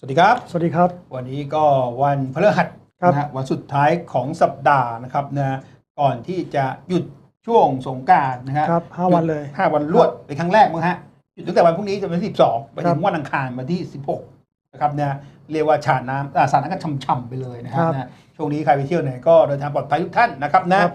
วัสดีครับ สวัสดีครับ วันนี้ก็วันพฤหัสครับนะฮะวันสุดท้ายของสัปดาห์นะครับนะก่อนที่จะหยุดช่วงสงกรารนะฮะครับห้าวันเลยห้าวันรวดเป็นครั้งแรกมั้งฮะหยุดตั้งแต่วันพรุ่งนี้จะเป็นที่สิบสองไปครัถึบงวันอังคารวันที่สิบหกนะครับนะเรียกว่าฉาดน้ำอ่าสาดน้ำกันช่ำๆไปเลยนะครัครับบนะช่วงนี้ใครไปเที่ยวไหนก็เดินทางปลอดภัยทุกท่านนะครับนะครับ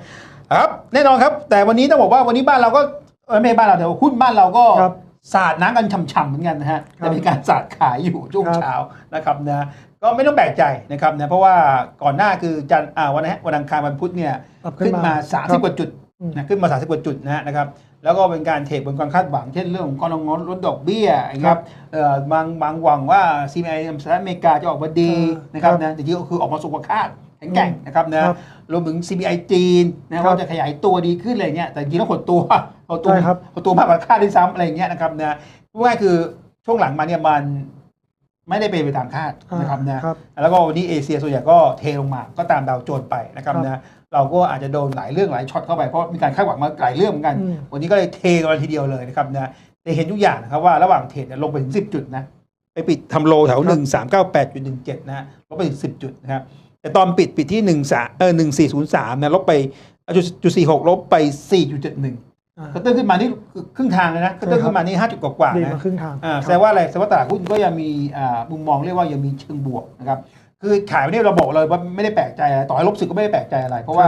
ครับแน่นอนครับ แต่วันนี้ต้องบอกว่าวันนี้บ้านเราก็เอ้ยไม่ใช่บ้านเราแต่ว่าหุ้นบ้านเราก็ครับ สาดน้ำกันช่ำๆเหมือนกันนะฮะครับแต่เป็นการสาดขายอยู่ช่วงครับเช้านะครับนะก็ไม่ต้องแปลกใจนะครับนะเพราะว่าก่อนหน้าคือจันทร์อ่าวันนี้วันอังคารวันพุธเนี่ยปรับขึ้นมาครับ30 กว่าจุดอืมนะขึ้นมา 30 กว่าจุดนะฮะนะครับแล้วก็เป็นการเทรดบนความคาดหวัง เช่นเรื่องของกรงงลดดอกเบี้ยนะครับเอ่อบางบางหวังว่า CPI สหรัฐอเมริกาจะออกมาดีเออนะครับครับนะแต่ที่ก็คือออกมาสูงกว่าคาดแข็งแกร่งนะครับนะค รับรวมถึง CPI จีนนะครัว่าบจะขยายตัวดีขึ้นอะไรเงี้ยแต่จริงแล้วหดตัวหดตัวใช่ครับหดตัวมากกว่าคาดด้วยซ้ำอะไรเงี้ยนะครับนะพูดง่ายๆคือช่วงหลังมาเนี่ยมันไม่ได้เป็นไปตามคาดนะครับนะครับแล้วก็วันนี้เอเชียส่วนใหญ่ก็เทลงมาก็ตามดาวโจนส์ไปนะครับครับนะเราก็อาจจะโดนหลายเรื่องหลายช็อตเข้าไปเพราะมีการคาดหวังมาหลายเรื่องเหมือนกันอืมวันนี้ก็เลยเทกันมาทีเดียวเลยนะครับนะแต่เห็นทุกอย่างนะครับว่าระหว่างเทรดเนี่ยลงไปถึง10จุดนะไปปิดทำโลแถว1 3 9 8จุด17นะฮะลบไปถึง10จุดนะครับ แต่ตอนปิดปิดที่1 3เออ1403นะลบไปอะจุดจุด46ลบไป4.71อ่าก็ตื้นขึ้นมานี่คือครึ่งทางเลยนะก็ตื้นขึ้นมานี่5จุดกว่าๆดีนะมาครึ่งทางอ่าครับแสดงว่าอะไรแสดงว่าตลาดหุ้นก็ยังมีอ่ามุมมองเรียกว่ายังมีเชิงบวกนะครับคือขายวันนี้เราบอกเลยว่าไม่ได้แปลกใจอะไรต่อให้ลบสึกก็ไม่ได้แปลกใจอะไร เพราะว่า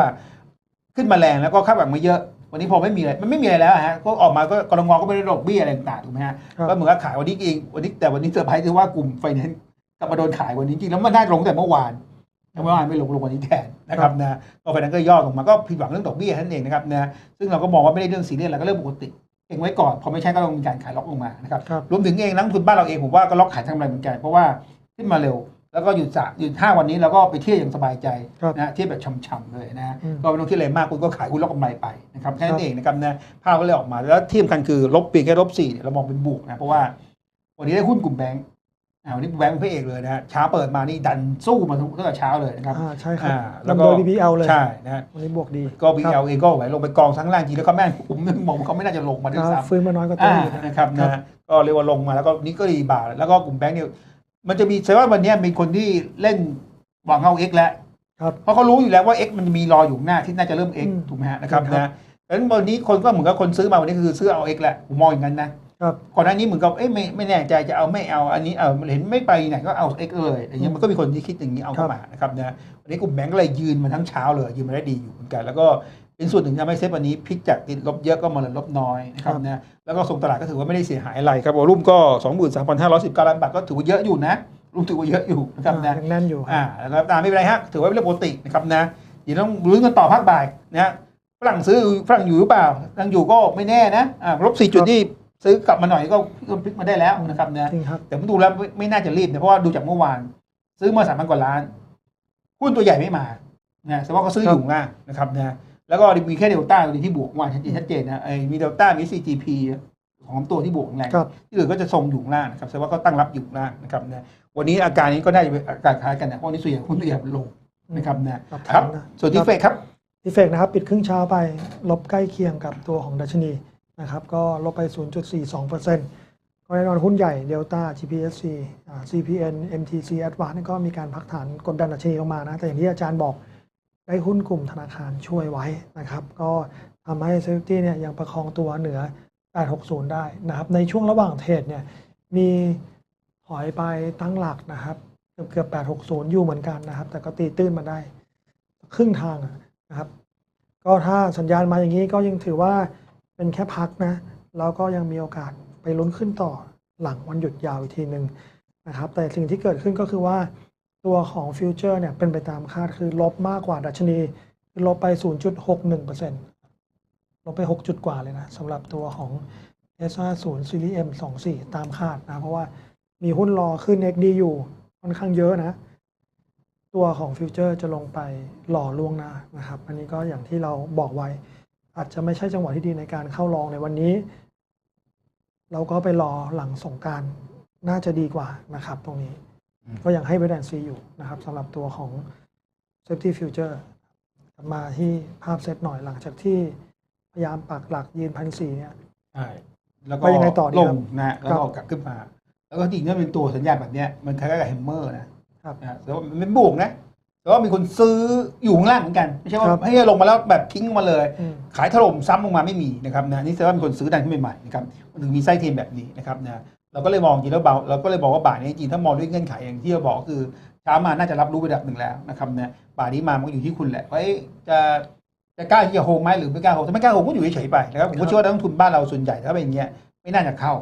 ขึ้นมาแรงแล้วก็คาดหวังมาเยอะ วันนี้พอไม่มีอะไรมันไม่มีอะไรแล้วอะฮะก็ออกมาก็กรงงก็ไม่ได้ดอกเบี้ยอะไรต่างๆถูกไหมฮะครับก็เหมือนกับขายวันนี้เองวันนี้แต่วันนี้เซอร์ไพรส์คือว่ากลุ่มไฟแนนซ์กลับมาโดนขายวันนี้จริงแล้วมันได้ลงแต่เมื่อวานแต่ เมื่อวานไม่ลงลงวันนี้แทนนะครับนะก็ไฟแนนซ์ก็ย่อลงมาก็ผิดหวังเรื่องดอกเบี้ยนั่นเองนะครับนะซึ่งเราก็มองว่าไม่ได้เรื่องซีเรียสอะไรก็เรื่องปกติเองไว้ก่อนพอไม่ใช่ก็ต้องมีการขายล็อกลงมานะครับครับรวมถึงเองนักลงทุนบ้านเราเองผมว่าก็ล็อกขายทางกำไรเหมือนกันเพราะว่าขึ้นมาเร็วแล้วก็หยุดสะหยุดห้าวันนี้แล้วก็ไปเที่ยวอย่างสบายใจครับนะเที่ยวแบบช่ำๆเลยนะอืมก็ไม่ต้องคิดอะไรมากคุณก็ขายคุณล็อกกำไรไปนะครับแค่นั้นเองนะครับนะภาพก็เลยออกมาแล้วที่สำคัญคือลบเพียงแค่ลบสี่เนี่ยเรามองเป็นบวกนะเพราะว่าวันนี้ได้หุ้นกลุ่มแบงก์อ่า วันนี้แบงก์เป็นพระเอกเลยนะฮะเช้าเปิดมานี่ดันสู้มาตั้งแต่เช้าเลยนะครับอ่าใช่ครับอ่าแล้วนำก็โดย BBL เลยใช่นะฮะวันนี้บวกดีก็ BL เองก็ไหวลงไปกองทั้งล่างทีแล้วก็แม่งผมนึกมองว่าเขาไม่น่าจะลงมาด้วยครับซ้ำฟื้นมาน้อยกว่าตัวอ่าอยู่นะนะครับครันะบฮะก็เรียกว่าลงมาแล้วก็นี่ก็ดีบาทแล้วก็กลุ่มแบงก์เนี่ยมันจะมีแสดงว่าวันเนี้ยมีคนที่เล่นหวังเอา X แล้วครับเพราะเขารู้อยู่แล้วว่า X มันมีรออยู่ข้างหน้าที่น่าจะเริ่ม X อืมถูกไหมฮะนะครับครับนะเพราะฉะนั้นวันนี้คนก็เหมือนกับคนซื้อมาวันนี้คือซื้อเอา X แหละผมมองอย่างนั้นนะครับ ก่อนหน้านี้เหมือนกับเอ๊ะไม่ไม่แน่ใจจะเอาไม่เอาอันนี้เอาเห็นไม่ไปไหนก็เอา X เลยอย่างเงี้ยมันก็มีคนที่คิดอย่างนี้เอาเข้ามานะครับนะวันนี้กลุ่มแบงก์ก็เลยยืนมาทั้งเช้าเลยยืนมาได้ดีอยู่เหมือนกัน แล้วก็เป็นส่วนหนึ่งที่ทำให้เซ็ตวันนี้พลิกจากติดลบเยอะก็มาเหลือลบน้อยนะครับนะแล้วก็ส่งตลาดก็ถือว่าไม่ได้เสียหายอะไรครับวอลุ่มก็23,519ล้านบาทก็ถือว่าเยอะอยู่นะรุ่มถือว่าเยอะอยู่นะครับนะยังแน่นอยู่ครับอ่าแล้วก็ตามไม่เป็นไรฮะถือว่าเป็นเรื่องปกตินะครับนะเดี๋ยวต้องลุ้นกันต่อภาคบ่ายนะฝรั่งซื้อฝรั่งอยู่หรือเปล่ายังอยู่ก็ไม่แน่นะอ่าลบสี่จุดนี่ ซื้อกลับมาหน่อยก็พลิกมาได้แล้วนะครับนะจริงครับ แต่ผมดูแล้วไม่ไม่น่าจะรีบนะเพราะว่าดูจากเมื่อวาน ซื้อมาสามพันกว่าล้านหุ้นตัวใหญ่ไม่มานะแสดงว่าเขาซื้ออยู่ข้างล่างนะครับนะแล้วก็มีแค่เดลต้าตัวเดียวที่บวกเมื่อวานชัดเจนชัดเจนนะไอ้มีเดลต้ามี CGP ของตัวที่บวกแรงครับ ที่เหลือก็จะทรงอยู่ข้างล่างนะครับแสดงว่าเขาตั้งรับอยู่ข้างล่างนะครับนะวันนี้อาการนี้ก็น่าจะเป็นอาการคล้ายกันนะเพราะวันนี้ส่วนใหญ่หุ้นตัวใหญ่มันลงนะครับนะปรับครัฐาบนนะส่วนที่เฟกครับ ดีเฟกนะครับ ปิดครึ่งเช้าไปลบใกล้เคียงกับตัวของดัชนี นะครับก็ลบไป 0.42%ก็แน่นอนหุ้นใหญ่เดลต้า GPSC อ่า CPN MTC Advance นี่ก็มีการพักฐานกดดันดัชนีลงมานะ แต่อย่างที่อาจารย์บอกได้หุ้นกลุ่มธนาคารช่วยไว้นะครับ ก็ทำให้เซฟตี้เนี่ยยังประคองตัวเหนือ 860 ได้นะครับ ในช่วงระหว่างเทรดเนี่ยมีถอยไปตั้งหลักนะครับ เกือบเกือบ860 อยู่เหมือนกันนะครับ แต่ก็ตีตื้นมาได้ ครึ่งทางนะครับ ก็ถ้าสัญญาณมาอย่างนี้ก็ยังถือว่า เป็นแค่พักนะแล้วก็ยังมีโอกาสไปลุ้นขึ้นต่อหลังวันหยุดยาวอีกทีหนึ่งนะครับ แต่สิ่งที่เกิดขึ้นก็คือว่าตัวของฟิวเจอร์เนี่ยเป็นไปตามคาดคือลบมากกว่าดัชนีคือลบไป 0.61%ลบไป 6 จุดกว่าเลยนะสำหรับตัวของ S50 Series M 24 ตามคาดนะ เพราะว่ามีหุ้นรอขึ้น XD อยู่ค่อนข้างเยอะนะ ตัวของฟิวเจอร์จะลงไปหล่อล่วงหน้านะครับ อันนี้ก็อย่างที่เราบอกไว้ อาจจะไม่ใช่จังหวะที่ดีในการเข้าลองในวันนี้ เราก็ไปรอหลังสงกรารน่าจะดีกว่านะครับ ตรงนี้อืมก็ยังให้เวทแอนซีอยู่นะครับสำหรับตัวของ Safety Future กลับมาที่ภาพเซตหน่อยหลังจากที่พยายามปักหลักยืนพันสี่เนี่ยใช่แล้วก็ไปยังไงต่อดีลครังบนะฮะแล้วก็กลับขึ้นมา แล้วก็จริงๆถ้าเป็นตัวสัญญาณแบบเนี้ยมันคล้ายๆกับแฮมเมอร์นะครับนะแต่ว่ามันเป็นบวกนะ แต่ว่ามีคนซื้ออยู่ข้างล่างเหมือนกัน ไม่ใช่ว่าครับให้ลงมาแล้วแบบทิ้งมาเลย อืม ขายถล่มซ้ำลงมาไม่มีนะครับนะนี่แสดงว่ามีคนซื้อดันขึ้นใหม่ๆนะครับมันถึงมีไส้เทียมแบบนี้นะครับนะเราก็เลยมองจริงแล้วเบาเราก็เลยบอกว่าบาทนี้จริงๆถ้ามองด้วยเงื่อนไขอย่างที่เราบอกก็คือเช้ามาน่าจะรับรู้ระดับหนึ่งแล้วนะครับนะบาทนี้มามันก็อยู่ที่คุณแหละว่าเอ๊ะจะจะกล้าที่จะโฮมไหมหรือไม่กล้าโฮมถ้าไม่กล้าโฮมก็อยู่เฉยๆไปนะครับผมก็เชื่อว่านักลงทุนบ้านเราส่วนใหญ่ถ้าเป็นอย่างเงี้ยไม่น่าจะเข้า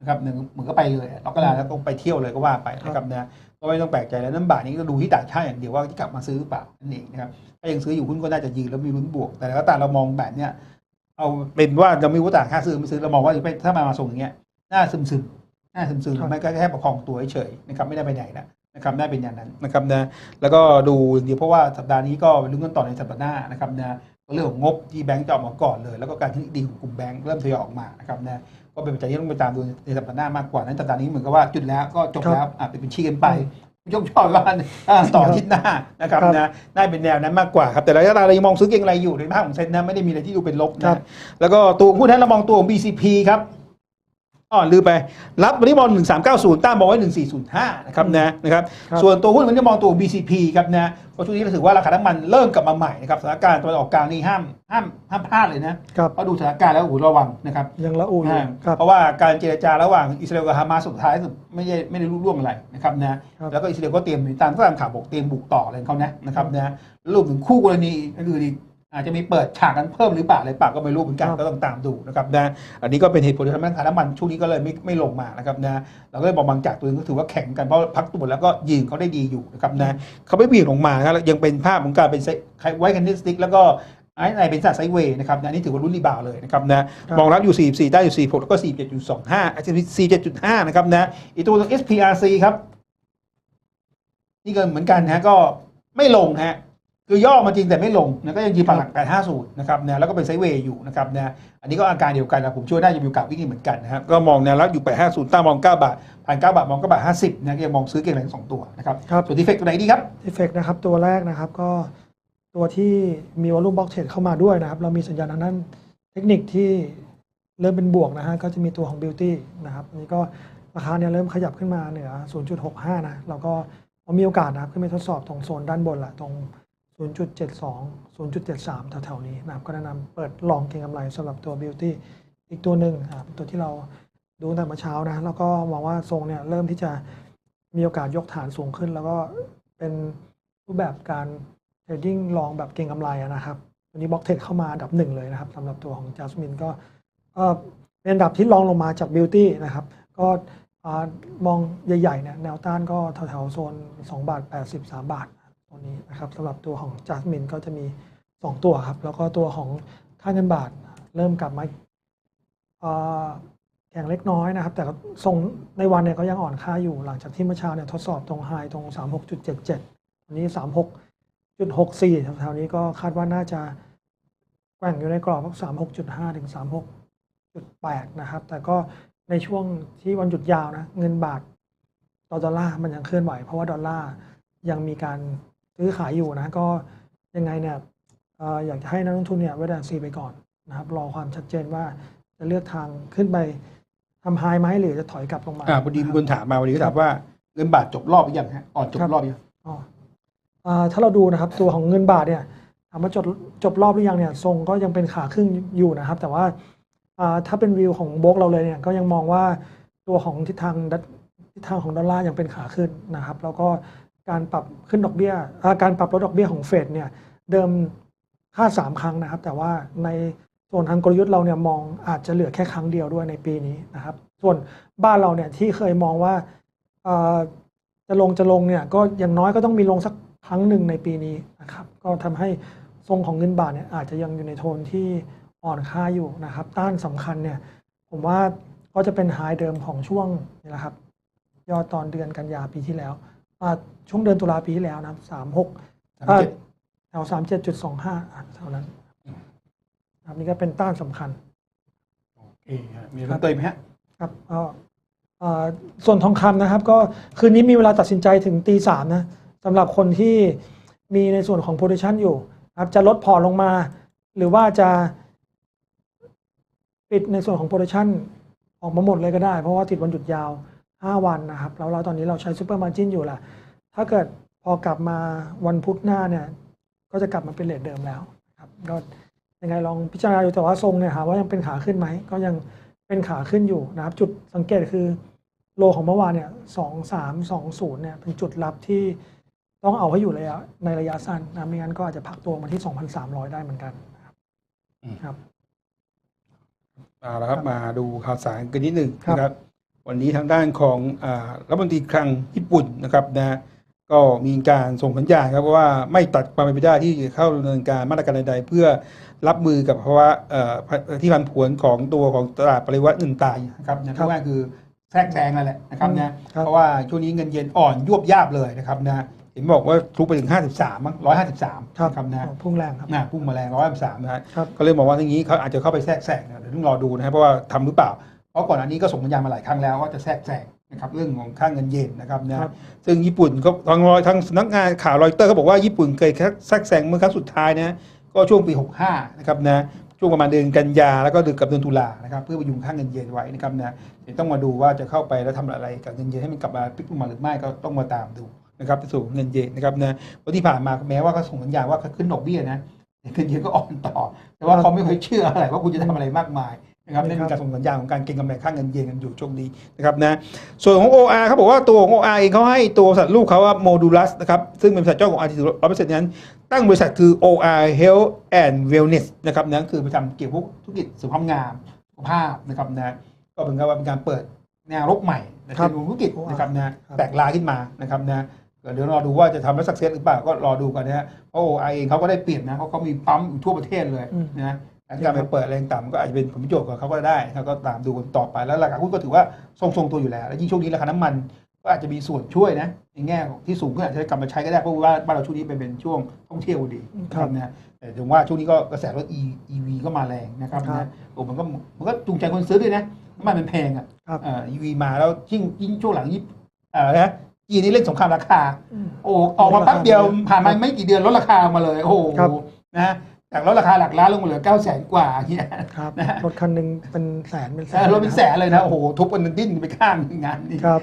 นะครับหนึ่งเหมือนก็ไปเลยเราก็ลาแล้วก็ไปเที่ยวเลยก็ว่าไปนะครับนะ ก็ไม่ต้องแปลกใจแล้วน้ำบาทนี้ก็ดูที่ต่างชาติอย่างเดียวว่าจะกลับมาซื้อหรือเปล่านั่นเองนะครับถ้ายังซื้ออยู่หุ้นก็น่าจะยืนแล้วมีลุ้นบวก แต่แล้วก็ตามเรามองแบบเนี้ยเอาเป็นว่าเราไม่รู้ต่างค่าซื้อไม่ซื้อเรามองว่าถ้ามามาส่งอย่างเงี้ยน่าซึมซึมๆน่าซึมซึมครับไม่ก็แค่ประคองตัวเฉยๆนะครับไม่ได้ไปไหนนะนะครับได้เป็นอย่างนั้นนะครับนะแล้วก็ดูเดี๋ยวเพราะว่าสัปดาห์นี้ก็ไปลุ้นกันต่อในสัปดาห์หน้านะครับนะ เรื่องของงบที่แบงก์จะออกมาก่อนเลย แล้วก็การที่ดีของกลุ่มแบงก์เริ่มทยอยออกมานะครับนะก็เป็นปัจจัยที่ต้องไปตามดูในสัปดาห์หน้ามากกว่านั้นสัปดาห์นี้เหมือนกับว่าจุดแล้วก็จบแล้วอะเป็นชี้กันไปยกชอบว่าอ่าต่ออาทิศหน้านะครับครับนะได้เป็นแนวนั้นมากกว่าครับแต่ระยะเวลาเรายังมองซื้อเก็งอะไรอยู่ในภาพของเซ็นนะไม่ได้มีอะไรที่ดูเป็นลบครันะบแล้วก็ตัวหุ้นนั้นเรามองตัวของ BCP ครับ อ๋อลืมไป รับวันนี้มอง1390 ต้านมองไว้ 1405 นะครับนะนะครับครับส่วนตัวหุ้นวันนี้มองตัว BCP ครับนะเพราะช่วงนี้เราถือว่าราคาน้ำมันเริ่มกลับมาใหม่นะครับสถานการณ์ตะวันออกกลางนี่ห้ามห้ามห้ามพลาดเลยนะครับเพราะดูสถานการณ์แล้วโอ้โหระวังนะครับยังละอูอยู่อ่าครับเพราะว่าการเจรจาระหว่างอิสราเอลกับฮามาสสุดท้ายสุดไม่ได้ไม่ได้รู้ร่วงอะไรนะครับนะครับแล้วก็อิสราเอลก็เตรียมตามก็ตามข่าวบอกเตรียมบุกต่ออะไรของเขานะนะครับนะรวมถึงคู่กรณีอื่นๆอีก อาจจะมีเปิดฉากกันเพิ่มหรือเปล่าอะไรเปล่าก็ไม่รู้เหมือนกันครับก็ต้องตามดูนะครับนะอันนี้ก็เป็นเหตุผลที่ทำให้ราคาน้ำมันช่วงนี้ก็เลยไม่ไม่ลงมานะครับนะเราก็เลยบอกบางจากตัวนึงก็ถือว่าแข็งกันเพราะพักตัวแล้วก็ยืนเขาได้ดีอยู่นะครับนะเขาไม่เบี่ยงลงมานะยังเป็นภาพของการเป็นไวท์แคนดิสติกแล้วก็ไอ้ในเป็นสัตว์ไซด์เวย์นะครับนะอันนี่ถือว่ารุ่นรีบาวด์เลยนะครับนะครับมองรับอยู่ 44 ได้อยู่ 46 แล้วก็ 47.25 47.5 นะครับนะอีกตัวหนึง SPRC ครับ นี่ก็เหมือนกันนะก็ไม่ลงฮะ คือย่อมาจริงแต่ไม่ลงนะก็ยังยืนปักหลัก850นะครับนะแล้วก็เป็นไซด์เวย์อยู่นะครับนะอันนี้ก็อาการเดียวกันนะผมเชื่อว่าน่าจะมีโอกาสวิ่งเหมือนกันนะครับก็มองแนวรับอยู่850ต้ามอง 9 บาทผ่าน9บาทมอง9บาท50นะก็ยังมองซื้อเก่งแรงสองตัวนะครับครับส่วนที่เฟกตัวไหนดีครับเอฟเฟกนะครับตัวแรกนะครับก็ตัวที่มีวอลลุ่มบล็อกเทรดเข้ามาด้วยนะครับเรามีสัญญาณทางด้านเทคนิคที่เริ่มเป็นบวกนะฮะก็จะมีตัวของ Beauty นะครับอันนี้ก็ราคาเนี่ยเริ่มขยับขึ้นมาเหนือ 0.65 นะเราก็มีโอกาสนะครับขึ้นไปทดสอบตรงโซนด้านบนแหละตรง 0.72 0.73 แถวๆนี้นะครับก็แนะนำเปิดลองเก็งกำไรสำหรับตัว Beauty อีกตัวหนึ่งอ่าเป็นตัวที่เราดูตั้งแต่เมื่อเช้านะ แล้วก็มองว่าทรงเนี่ยเริ่มที่จะมีโอกาสยกฐานสูงขึ้น แล้วก็เป็นรูปแบบการเทรดดิ้งลองแบบเก็งกำไรนะครับวันนี้บล็อกเทรดเข้ามาอันดับหนึ่งเลยนะครับสำหรับตัวของ Jasmine ก็เป็นอันดับที่รองลงมาจาก Beauty นะครับ ก็มองใหญ่ๆเนี่ยแนวต้านก็แถวๆโซน 2 บาท80 3บาท ตัวนี้นะครับสำหรับตัวของ Jasmine ก็จะมี 2 ตัวครับ แล้วก็ตัวของค่าเงินบาทเริ่มกลับมาแข็งเล็กน้อยนะครับ แต่ทรงในวันเนี่ยก็ยังอ่อนค่าอยู่หลังจากที่เมื่อเช้าเนี่ยทดสอบตรงไฮตรง 36.77วันนี้ 36.64แถวๆนี้ก็คาดว่าน่าจะแกว่งอยู่ในกรอบสัก36.5 ถึง 36.8 นะครับ แต่ก็ในช่วงที่วันหยุดยาวนะ เงินบาทต่อดอลลาร์มันยังเคลื่อนไหว เพราะว่าดอลลาร์ยังมีการ ซื้อขายอยู่นะก็ยังไงเนี่ยเอ่ออยากจะให้นักลงทุนเนี่ยเวลาซีไปก่อนนะครับรอความชัดเจนว่าจะเลือกทางขึ้นไปทำไฮไหมหรือจะถอยกลับลงมาอ่าพอดีมีคนถามมาวันนี้ก็ถามว่าเงินบาทจบรอบหรือยังฮะอ่อนจบรอบหรือยังอ๋ออ่าถ้าเราดูนะครับตัวของเงินบาทเนี่ยถามว่าจบจบรอบหรือยังเนี่ยทรงก็ยังเป็นขาขึ้นอยู่นะครับ แต่ว่าอ่าถ้าเป็นวิวของโบกเราเลยเนี่ยก็ยังมองว่าตัวของทิศทางดัทิศทางของดอลลาร์ยังเป็นขาขึ้นนะครับ แล้วก็ การปรับขึ้นดอกเบี้ยาการปรับลดดอกเบี้ยของเฟดเนี่ยเดิมคาดสามครั้งนะครับ แต่ว่าในส่วนทางกลยุทธ์เราเนี่ยมองอาจจะเหลือแค่ครั้งเดียวด้วยในปีนี้นะครับ ส่วนบ้านเราเนี่ยที่เคยมองว่าจะลงจะลงเนี่ยก็อย่างน้อยก็ต้องมีลงสักครั้งหนึ่งในปีนี้นะครับ ก็ทำให้ทรงของเงินบาทเนี่ยอาจจะยังอยู่ในโทนที่อ่อนค่าอยู่นะครับ ต้านสำคัญเนี่ยผมว่าก็จะเป็นไฮเดิมของช่วงนี่แหละครับยอดตอนเดือนกันยาปีที่แล้ว ช่วงเดือนตุลาปีที่แล้วนะครับสามหกสามเจ็ดแถวสามเจ็ดจุดสองห้าเท่านั้นครับนี่ก็เป็นต้านสำคัญโอเคฮะมีเพิ่มเติมไหมฮะครับก็เอ่อส่วนทองคำนะครับ ก็คืนนี้มีเวลาตัดสินใจถึงตีสามนะสำหรับคนที่มีในส่วนของ position อยู่นะครับจะลดพอร์ตลงมา หรือว่าจะปิดในส่วนของ position ออกมาหมดเลยก็ได้ เพราะว่าติดวันหยุดยาว 5 วันนะครับแล้วเราตอนนี้เราใช้ซูเปอร์มาร์จินอยู่แหละถ้าเกิดพอกลับมาวันพุธหน้าเนี่ยก็จะกลับมาเป็นเลทเดิมแล้วครับก็ยังไงลองพิจารณาดูแต่ว่าทรงเนี่ยหาว่ายังเป็นขาขึ้นไหมก็ยังเป็นขาขึ้นอยู่นะครับ จุดสังเกตคือโลของเมื่อวานเนี่ยสองสามสองศูนย์เนี่ยเป็นจุดรับที่ต้องเอาให้อยู่ระยะในระยะสั้นนะไม่งั้นก็อาจจะพักตัวมาที่2,300ได้เหมือนกันนะครับอืมครับเอาละครับมาดูข่าวสารกันนิดหนึ่งครับนะครับ วันนี้ทางด้านของอ่ารัฐมนตรีคลังญี่ปุ่นนะครับนะก็มีการส่งสัญญาณครับว่าไม่ตัดความเป็นไปได้ที่จะเข้าดำเนินการมาตรการใดๆ เพื่อรับมือกับภาวะเอ่อที่ผันผวนของตัวของตลาดปริวัติเงินตายนะครับนะครัก็บว่าคือแทรกแซงนั่นแหละนะครับนะครับเพราะว่าช่วงนี้เงินเยนอ่อนยวบยาบเลยนะครับนะเห็นบอกว่าทุกไปถึง 53มั้ง153ครับนะครับนะพุ่งแรงครับนะพุ่งมาแรง153นะฮะครับก็เลยบอกว่าอย่างนี้เขาอาจจะเข้าไปแทรกแซงนะเดี๋ยวต้องรอดูนะครับเพราะว่าทำหรือเปล่า เพราะก่อนอันนี้ก็ส่งสัญญาณมาหลายครั้งแล้วว่าจะแทรกแซงนะครับเรื่องของค่าเงินเยนนะครับนะครับซึ่งญี่ปุ่นก็ทางรอยทางสำนักงานข่าวรอยเตอร์เขาบอกว่าญี่ปุ่นเคยแทรกแซงเมื่อครั้งสุดท้ายนะก็ช่วงปี 65 นะครับนะช่วงประมาณเดือนกันยาแล้วก็เดือนกับเดือนตุลานะครับเพื่อพยุงค่าเงินเยนไว้นะครับนะเดี๋ยวต้องมาดูว่าจะเข้าไปแล้วทำอะไรกับเงินเยนให้มันกลับมาพลิกลงมาหรือไม่ก็ต้องมาตามดูนะครับไปสู่เงินเยนนะครับนะเพราะที่ผ่านมาแม้ว่าเขาส่งสัญญาณว่าเขาขึ้นดอกเบี้ยนะแต่เงินเยนก็อ่อนต่อ แต่ว่าเขาไม่เคยเชื่ออะไรว่าคุณจะทำอะไรมากมาย นะครับนี่เป็นการส่งสัญญาณของการเก็งกำไรค่าเงินเยนกันอยู่ช่วงนี้นะครับนะส่วนของ OR เขาบอกว่าตัวของ OR เองเขาให้ตัวบริษัทลูกเขาว่า Modulus นะครับซึ่งเป็นบริษัทเจ้าของ RT ร้อยเปอร์เซ็นต์นั้น ตั้งบริษัทคือ OR Health and Wellness นะครับนั่นคือไปทำเกี่ยวกับพวกธุรกิจสุขภาพงามสุขภาพนะครับนะก็เป็นการว่าเป็นการเปิดแนวรบใหม่ในครับเชิงธุรกิจนะครับนะครับแตกลายขึ้นมานะครับนะเดี๋ยวรอดูว่าจะทำแล้วสักเซสหรือเปล่าก็รอดูกันนะฮะเพราะ OR เองเขาก็ได้เปรียบนะเพราะเขามีปั๊มอยู่ทั่วประเทศเลยอืมนะ การไปเปิดแรงต่ำก็อาจจะเป็นผลประโยชน์กับเขาก็ได้นะครับก็ตามดูกันต่อไปแล้วราคาหุ้นก็ถือว่าทรงๆตัวอยู่แล้วแล้วยิ่งช่วงนี้ราคาน้ำมันก็อาจจะมีส่วนช่วยนะในแง่ของที่สูงขึ้นอาจจะกลับมาใช้ก็ได้เพราะว่าบ้านเราช่วงนี้เป็นเป็นช่วงท่องเที่ยวดีครับนะแต่ถึงว่าช่วงนี้ก็กระแสรถ E EV ก็มาแรงนะครับครับนะโอ้มันก็มันก็จูงใจคนซื้อด้วยนะน้ำมันมันแพงอะครับเอ่อ EV มาแล้วยิ่งยิ่งช่วงหลังยิ่งเอ่อนะจีนนี่เล่นสงครามราคาอืมโอ้ออกมาแป๊บเดียวผ่านมาไม่กี่เดือนลดราคามาเลย โอ้โหครับนะ จากลดราคาหลักล้านลงมาเหลือเก้าแสนกว่าอย่างเงี้ยครับนะฮะรถคันหนึ่งเป็นแสนเป็นแสเออนรถเป็นแสนเลยนะโอ้โหทุบกันดิ้นไปข้างหนึ่งงานนี้ครับ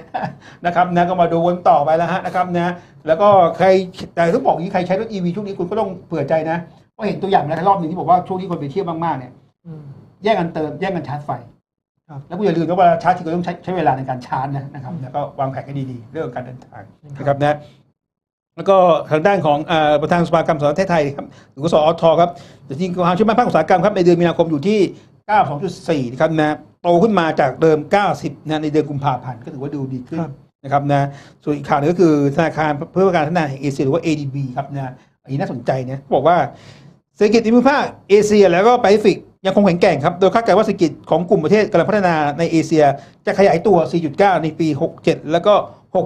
นะครับนะก็มาดูวนต่อไปแล้วฮะนะครับนะแล้วก็ใครแต่ต้องบอกอย่างนี้ใครใช้รถ EV ช่วงนี้คุณก็ต้องเผื่อใจนะเพราะเห็นตัวอย่างแล้วรอบหนึงที่บอกว่าช่วงนี้คนไปเที่ยวมากๆเนี่ยอืมแย่งกันเติมแย่งกันชาร์จไฟครับแล้วคุณอย่าลืมนะว่าชาร์จทีก็ต้องใช้ใช้เวลาในการชาร์จนะนะครับแล้วก็วางแผนให้ดีๆ เรื่องของการเดินทางนะครับนะ แล้วก็ทางด้านของเอ่อประธานสภากรรมสารเทศไทยครับหรือว่าสอทครับแต่จริงๆความเชื่อมั่นภาคอุตสาหกรรมครับในเดือนมีนาคมอยู่ที่ 92.4นะครับนะโตขึ้นมาจากเดิม 90นะในเดือนกุมภาพันธ์ก็ถือว่าดูดีขึ้นครับนะครับนะส่วนอีกข่าวหนึงก็คือธนาคารเพื่อการพัฒนาแห่งเอเชียหรือว่า ADB ครับนะอันนี้น่าสนใจนะบอกว่าเศรษฐกิจในภูมิภาคเอเชีย แล้วก็แปซิฟิกยังคงแข็งแกร่งครับ โดยคาดการณ์ว่าเศรษฐกิจของกลุ่มประเทศกำลังพัฒนาในเอเชีย จะขยายตัว 4.9 ในปี 67 แล้วก็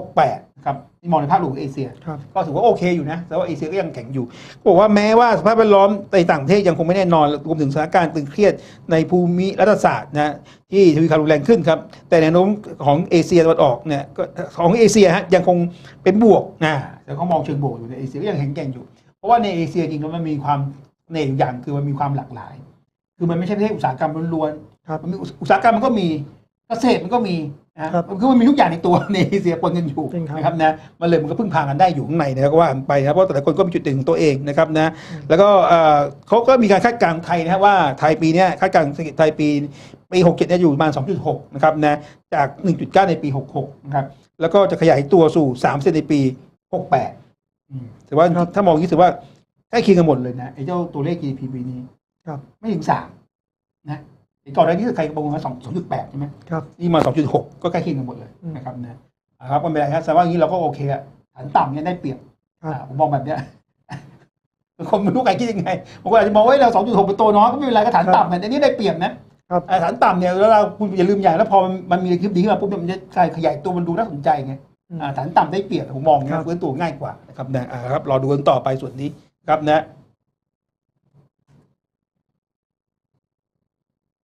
68 ครับนี่มองในภาพรวมของเอเชียครับก็ถือว่าโอเคอยู่นะแต่ว่าเอเชียก็ยังแข็งอยู่เขาบอกว่าแม้ว่าสภาพแวดล้อมในต่างประเทศยังคงไม่แน่นอนรวมถึงสถานการณ์ตึงเครียดในภูมิรัฐศาสตร์นะที่ทวีความรุนแรงขึ้นครับ แต่แนวโน้มของเอเชียตะวันออกเนี่ยก็ของเอเชียฮะยังคงเป็นบวกนะแต่เขามองเชิงบวกอยู่ในเอเชียก็ยังแข็งแกร่งอยู่ เพราะว่าในเอเชียจริงๆแล้วมันมีความในอยู่อย่างคือมันมีความหลากหลาย คือมันไม่ใช่ประเทศอุตสาหกรรมล้วนๆครับมันมีอุตสาหกรรมมันก็มีเกษตรมันก็มีนะ ครับคือมันมีทุกอย่างในตัวในเอเชียปนกันอยู่จริงครับนะครับนะมันเลยมันก็พึ่งพากันได้อยู่ข้างในนะครับก็ว่ากันไปนะเพราะแต่ละคนก็มีจุดเด่นของตัวเองนะครับนะแล้วก็เอ่อเขาก็มีการคาดการณ์ไทยนะครับว่าไทยปีเนี้ยคาดการณ์เศรษฐกิจไทยปีปี67เนี่ยอยู่ประมาณ2.6นะครับนะจาก1.9ในปี66นะครับแล้วก็จะขยายตัวสู่3เซนในปี68อืมถือว่าครับถ้ามองอย่างนี้ถือว่าใกล้เคียงกันหมดเลยนะไอ้เจ้าตัวเลข GDP ปีนี้ครับไม่ถึงสามนะไอ้ ก่อนหน้านี้คือใครประเมินมาสองสองจุดแปดใช่ไหมครับ นี่มาสองจุดหกก็ใกล้เคียงกันหมดเลยอืมนะครับนะอ่าครับไม่เป็นไรครับแสดงว่าอย่างนี้เราก็โอเคอะฐานต่ำเนี่ยได้เปรียบครับอ่าผมมองแบบเนี้ยคนไม่รู้ใครคิดยังไงบางคนอาจจะมองว่าเฮ้ยเราสองจุดหกเป็นตัวน้อยก็ไม่เป็นไรก็ฐานต่ำเนี่ยอันนี้ได้เปรียบนะครับอ่าฐานต่ำเนี่ยแล้วเราคุณอย่าลืมอย่างแล้วพอมันมันมีคลิปดีขึ้นมาปุ๊บเนี่ยมันจะขยายตัวมันดูน่าสนใจไงอืมอ่าฐานต่ำได้เปรียบผมมองคนะรับฟื้นตัวง่ายกว่านะครับนะอ่าครับรอดูกันต่อไปส่วนนี้ครับนะ อ่า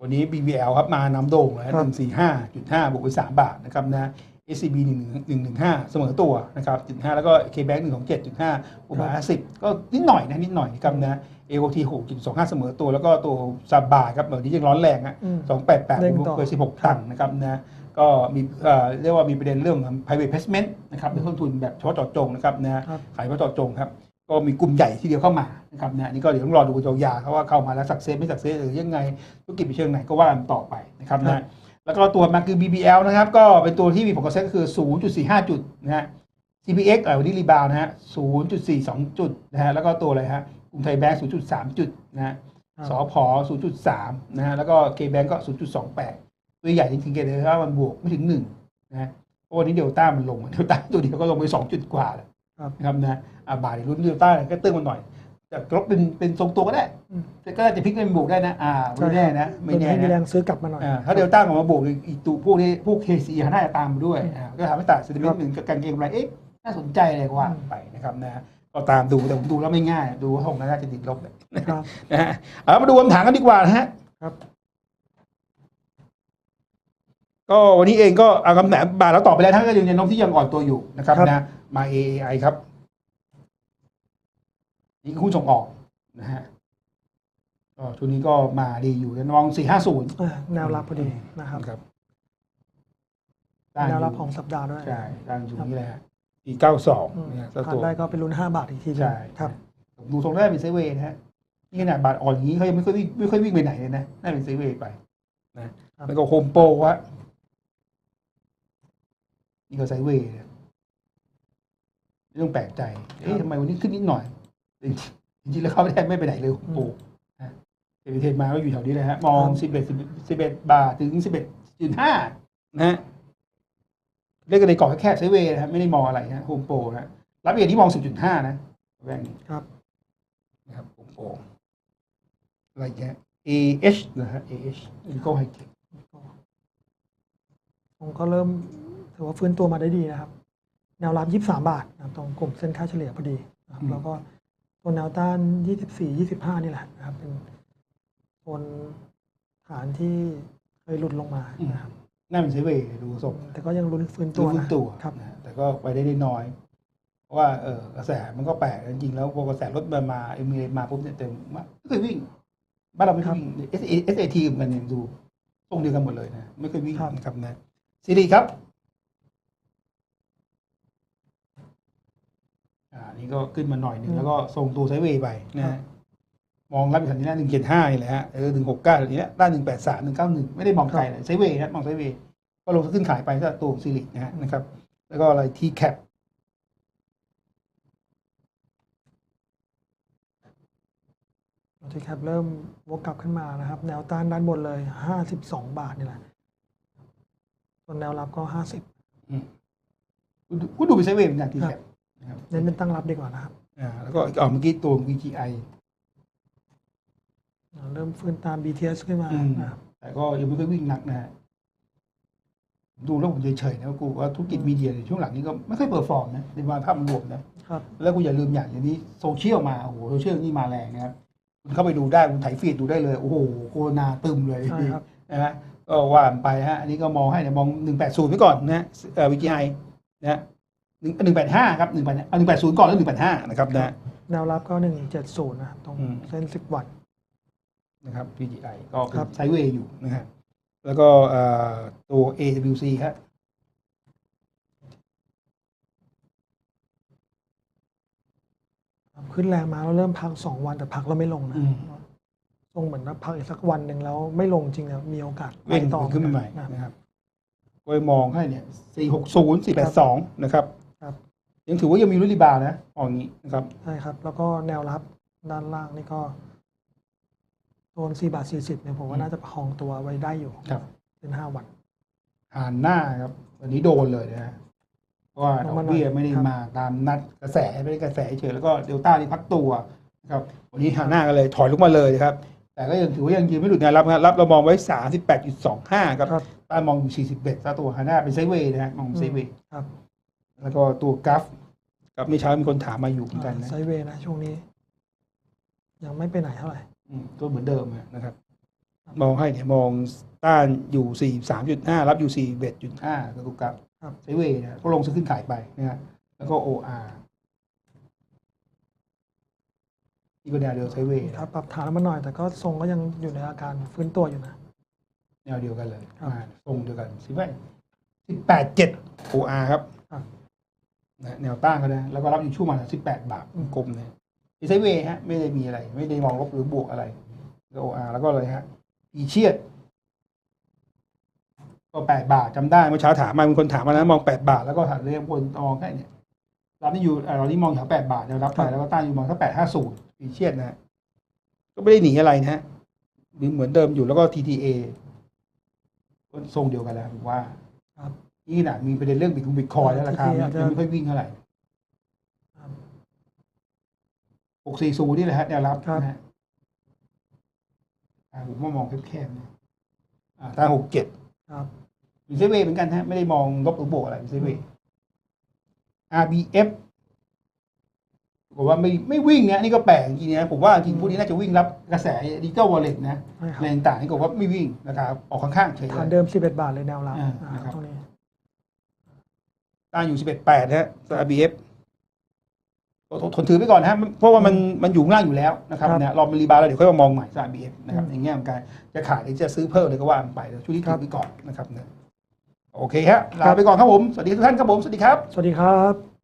วันนี้ BBL ครับมานำโด่งเลยครัหบนึ่งสี่ห้าจุดห้าบวกไปสามบาทนะครับนะ SCB หนึ่งหนึ่งหนึ่งห้าเสมอตัวนะครับจุดห้าแล้วก็ KBank หนึ่งของเจ็ดจุดห้าบวกมาสิบก็นิดหน่อยนะนิดหน่อยครับนะ AOT หกจุดสองห้าเสมอตัวแล้วก็ตัวซาบาครับแบบนี้ยังร้อนแรงอะอืมสองแปดแปดเด้งบวกต่อไปสิบหกตังค์นะครับนะก็มีเอ่อเรียกว่ามีประเด็นเรื่องของ private placement นะครับในต้นทุนแบบเฉพาะเจาะจงนะครับนะฮะครับขายเฉพาะเจาะจงครับ ก็มีกลุ่มใหญ่ที่เดียวเข้ามานะครับนะนี่ก็เดี๋ยวต้องรอดูยาวๆครับว่าเข้ามาแล้วสักเซสไม่สักเซสหรือยังไงธุรกิจไปเชิงไหนก็ว่ากันต่อไปนะครับนะแล้วก็ตัวมาคือ BBL นะครับ ก็เป็นตัวที่มีผลกระทบก็คือ 0.45 จุดนะฮะ CPX เอ่อวันนี้รีบาวนะฮะ 0.42 จุดนะฮะแล้วก็ตัวอะไรฮะกรุงไทยแบงก์0.3 จุดนะฮะครับสพ0.3 นะฮะแล้วก็ K-Bank ก็ 0.28 ตัวใหญ่จริงๆเกเดว่ามันบวกไม่ถึง1นะฮะเพราะวันนี้เดลต้ามันลงเดลต้าตัวเดียวก็ลงไป 2 จุดกว่าแล้วครับนะครับนะอ่า บาทในรุ่นเดลต้าก็ตึ้งมาหน่อยแต่ลบเป็นเป็นทรงตัวก็ได้อืมแต่ก็อาจจะพลิกเป็นบวกได้นะอ่าไม่แน่นะไม่แน่ให้มีแรนะงซื้อกลับมาหน่อยอ่าถ้าเดลต้าออกมาบวกอีกตัวพวกนี้พวก KCE น่าจะตามมาด้วยอ่าก็ทำให้ตลาดเซ็นติเมนต์หนึ่งกับการเก็งกำไรเอ๊ะน่าสนใจอะไรก็ว่าไปนะครับนะก็ตามดูแต่ผมดูแล้วไม่ง่าย ดูว่าคงน่าจะติดลบเลยครับนะฮะเอามาดูคำถามกันดีกว่านะฮะครับก็วันนี้เองก็เอาคำถามบาทเราตอบไปแล้วท่านก็ยังยังน้องที่ยังอ่อนตัวอยู่นะครับนะมา AAI ครับ นี่คือหุ้นส่งออกนะฮะก็ช่วงนี้ก็มาดีอยู่นะมอง450อ่าแนวรับพอดีนะครับครับแนวรับของสัปดาห์ด้วยใช่ตั้งอยู่นี่แหละปีเก้าสองอืมเนี่ยเจ้าผ่าตันวได้ก็เป็นลุ้นห้าบาทอีกทีหนึ่งใช่ครับผมดูทรงได้เป็นไซด์เวย์นะฮะนี่ขนาดบาทอ่อนอย่างนี้เขายังไม่ค่อยวิ่งไม่ค่อยวิ่งไปไหนเลยนะน่าเป็นไซด์เวย์ไปนะครับแล้วก็โฮมโปรวะนี่ก็ไซด์เวย์นะไม่ต้องแปลกใจ เอ๊ะทำไมวันนี้ขึ้นนิดหน่อย จริงๆแล้วเขาไม่ได้ไม่ไปไหนเลยโฮมโปรนะเอเทนมาก็อยู่แถวนี้เลยฮะ มองสิบเอ็ดสิบเอ็ดบาทถึงสิบเอ็ดจุดห้านะฮะเล่นกันในกรอบแคบๆไซด์เวย์นะครับไม่ได้มองอะไรนะโฮมโปรนะรับเอียที่มองสิบจุดห้านะแว่นครับนะครับโฮมโปรอะไรเงี้ย AH นะฮะ AH อีโก้ไฮเทคผมก็เริ่มถือว่าฟื้นตัวมาได้ดีนะครับ แนวรับ 23 บาทนะครับตรงกลุ่มเส้นค่าเฉลี่ยพอดีนะครับแล้วก็ ตัวแนวต้าน 24 25 นี่แหละนะครับ เป็นโซนฐานที่เคยหลุดลงมานะครับน่าเป็นไซด์เวย์ดูทรงแต่ก็ยังลุ้นฟื้นตัตัววฟื้นนะตัวครับนะแต่ก็ไปได้น้อย เพราะว่าเออกระแสมันก็แปลกจริงๆแล้วพอกระแสรถมามาเอ็มมาปุ๊บเนี่ยเต็มไม่เคยวิ่งบ้านเราไม่เคยวิ่ง S A S A T มันยังดูทรงเดียวกันหมดเลยนะ ไม่เคยวิ่งครับนะครับนะซีรีครับ อ่า นี่ก็ขึ้นมาหน่อยหนึ่งแล้วก็ทรงตัวไซด์เวย์ไปนะฮะมองรับอยู่แถวนี้นะหนึ่งเจ็ดห้านี่แหละฮะเออหนึ่งหกเก้าแถวนี้นะด้านหนึ่งแปดสามหนึ่งเก้าหนึ่งไม่ได้มองไกลเลยไซด์เวย์นะมองไซด์เวย์ก็ลงขึ้นขายไปก็ตัวของซีรีนะฮะนะครับ แล้วก็อะไรทีแคปที่แคปเริ่มวกกลับขึ้นมานะครับ แนวต้านด้านบนเลย52บาทนี่แหละส่วนแนวรับก็ก็ดูเป็นไซด์เวย์เหมือนกันทีแคปนะครับ50 เน้นเป็นตั้งรับดีกว่านะครับอ่าแล้วก็อ๋อเมื่อกี้ตัว VGI เริ่มฟื้นตาม BTS ขึ้นมาอืม นะครับ แต่ก็ยังไม่ค่อยวิ่งหนักนะฮะดูแล้วผมเฉยๆนะว่ากูว่าธุรกิจมีเดียในช่วงหลังนี้ก็ไม่ค่อยเปอร์ฟอร์มนะในวาภาพรวมนะครับ แล้วคุณอย่าลืมอย่างอย่างนี้โซเชียลมาโอ้โหโซเชียลนี่มาแรงนะครับคุณเข้าไปดูได้คุณถ่ายฟีดดูได้เลย โอ้โหโฆษณาตึมเลยใช่ครับ นะฮะก็ว่าไปฮะ อันนี้ก็มองให้เนี่ยมองหนึ่งแปดศูนย์ไว้ก่อนนะเอ่อ VGI นะฮะ หนึ่งหนึ่งแปดห้าครับหนึ่งแปดหนึ่งแปดศูนย์ก่อนแล้วหนึ่งแปดห้านะครับนะแนวรับก็170นะครับตรงอืมเส้น10วัตต์นะครับ VGI ก็เป็ครันบไซด์เวย์อยู่นะฮะแล้วก็เอ่อตัว AWC ครับขึ้นแรงมาแล้วเริ่มพัก2วันแต่พักแล้วไม่ลงนะอืมทรงเหมือนว่าพักอีกสักวันหนึ่งแล้วไม่ลงจริงเนี่ยมีโอกาสเร่งไปต่อขึ้นมาใหม่นะครับนะครับก็มองให้เนี่ย460 482นะครับครับ ยังถือว่ายังมีรุ่นรีบาวด์นะออกอย่างนี้นะครับ ใช่ครับ แล้วก็แนวรับด้านล่างนี่ก็โซน4บาท40เนี่ยผมว่าน่าจะประคองตัวไว้ได้อยู่ครับ เป็น5วันหานหน้าครับวันนี้โดนเลยนะฮะเพราะว่าดลองกมาหน่อยเบี้ยไม่ได้ครับมาตามนัดกระแสไม่ได้กระแสเฉยแล้วก็เดลต้านี่พักตัวนะครับวันนี้หานหน้าก็เลยถอยลงมาเลยนะครับ แต่ก็ยังถือว่ายังยืนไม่หลุดแนวรับนะรับเรามองไว้ 38.25ครับครับต้านมองอยู่41ถ้าตัวหานหน้าเป็นไซด์เวย์นะฮะมองไซด์เวย์ครับ แล้วก็ตัวกราฟกับนี่เช้ามีคนถามมาอยู่เหมือนกันนะไซด์เวย์นะช่วงนี้ ยังไม่ไปไหนเท่าไหร่อืมก็เหมือนเดิมนะครับ มองให้เนี่ยมองต้านอยู่สี่สามจุดห้ารับอยู่สี่เบ็ดจุดห้าตัวกลับครับไซด์เวย์นะก็ลงซื้อขึ้นขายไปนะฮะแล้วก็โออาร์นี่ก็แนวเดียวไซด์เวย์ครับปรับฐานมาหน่อยแต่ก็ทรงก็ยังอยู่ในอาการฟื้นตัวอยู่นะ แนวเดียวกันเลยครับ อ่าทรงเดียวกันซิว่าสิบแปดเจ็ด OR ครับครับ นะแนวต้านก็ได้ แล้วก็รับอยู่ช่วงมาสิบแปดบาทกลมเลยไซเวย์ฮะ ไม่ได้มีอะไร ไม่ได้มองลบหรือบวกอะไรก็ OR แล้วก็เลยฮะอีเชียดก็แปดบาทจำได้เมื่อเช้าถามมามีคนถามมานะมองแปดบาทแล้วก็ถามเรียกคนมองแค่เนี่ยรับนี่อยู่เรานี่มองแถวแปดบาทเดี๋ยวรับไปแล้วก็ต้านอยู่มองถ้าแปดห้าศูนย์อีเชียดนะ ก็ไม่ได้หนีอะไรนะฮะเหมือนเดิมอยู่แล้วก็ TTA ก็ทรงเดียวกันแล้วผมว่าครับ นี่ขนาดมีประเด็นเรื่องบิตคงบิตคอยแล้วราคา TTA อาจจะยังไม่ค่อยวิ่งเท่าไหร่ครับหกสี่ศูนย์นี่แหละฮะแนวรับครับนะฮะอ่าผมว่ามองแคบๆนะอ่าทางหกเจ็ดครับมีเซเวย์เหมือนกันฮะ ไม่ได้มองลบหรือบวกอะไรมีเซเวย์ RBF ผมว่าไม่ไม่วิ่งนะนี่ก็แปลกจริงๆนะผมว่าจริงๆพวกนี้น่าจะวิ่งรับกระแสดิจิตอลวอลเล็ตนะใช่ครับอะไรต่างๆนี่ก็ว่าไม่วิ่งนะครับออกข้างๆเฉยฐานเลยเดิม 11 บาทเลยแนวรับอ่าอ่านะครับตรงนี้ ต้านอยู่สิบเอ็ดแปดฮะ RBF ก็ทนถือไปก่อนนะฮะเพราะว่ามันมันอยู่ข้างล่างอยู่แล้วนะครับเนี่ยรอมันรีบาวด์แล้วเดี๋ยวค่อยมามองใหม่ RBF นะครับอย่างเงี้ยเหมือนกันจะขายหรือจะซื้อเพิ่มเลยก็ว่ามันไปแต่ช่วงนี้ถือไปก่อนนะครับเนี่ยโอเคฮะลาไปก่อนครับผม สวัสดีทุกท่านครับผม สวัสดีครับ สวัสดีครับ